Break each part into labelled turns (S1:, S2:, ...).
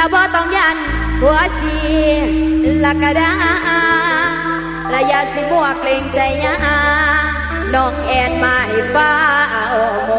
S1: แล้วบ่ต้องยันหัวสีละกะดาระยะสิบวกเล่งใจยาน้องแอนมาให้ป้าโอ้โห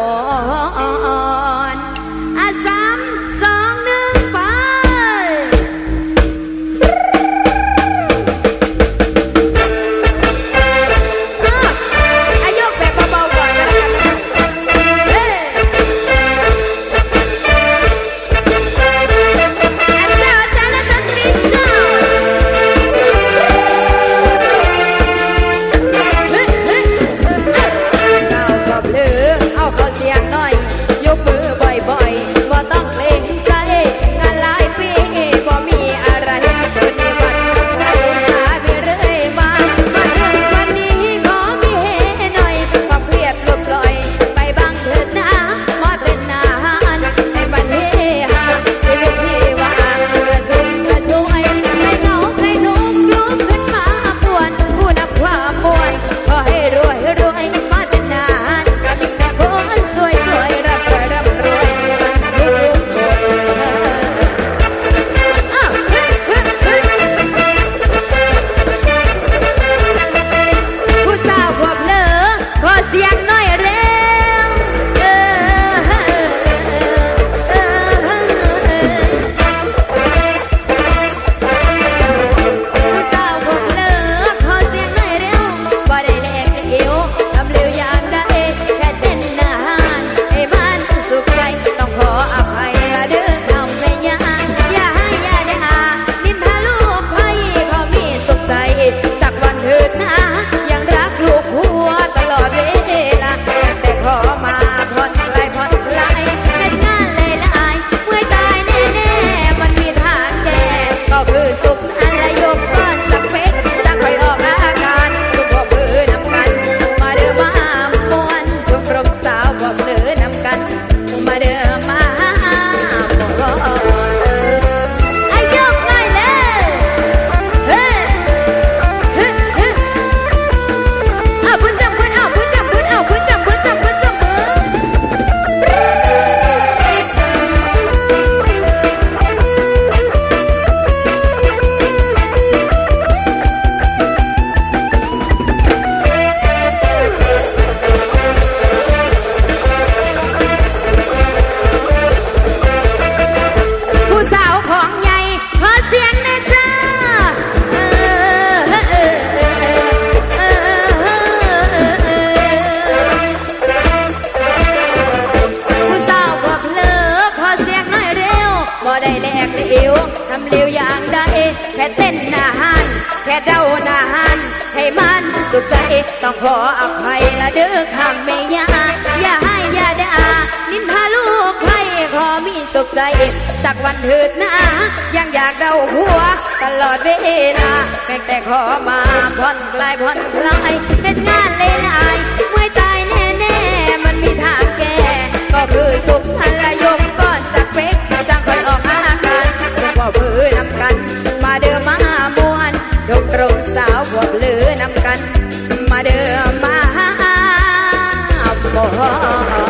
S1: นาหันแค่เดาหนาหันให้มันสุขใจต้องขออภัยละเด้อคำไม่ยาอย่าให้อย่าได้อานินทาลูกใครขอมีสุขใจ สักวันเถิดนะยังอยากเดาหัว ตลอดเวลาแม่แต่ขอมาผ่อนคลายผ่อนคลายเล่นงานเลยลายไม่ตายแน่แน่มันมีทางแก่ก็คือสุขสันละยกก่อนจากเป๊กจังคนออกอาการจะขอเพื่อนำกันมาเดิมมา Oh.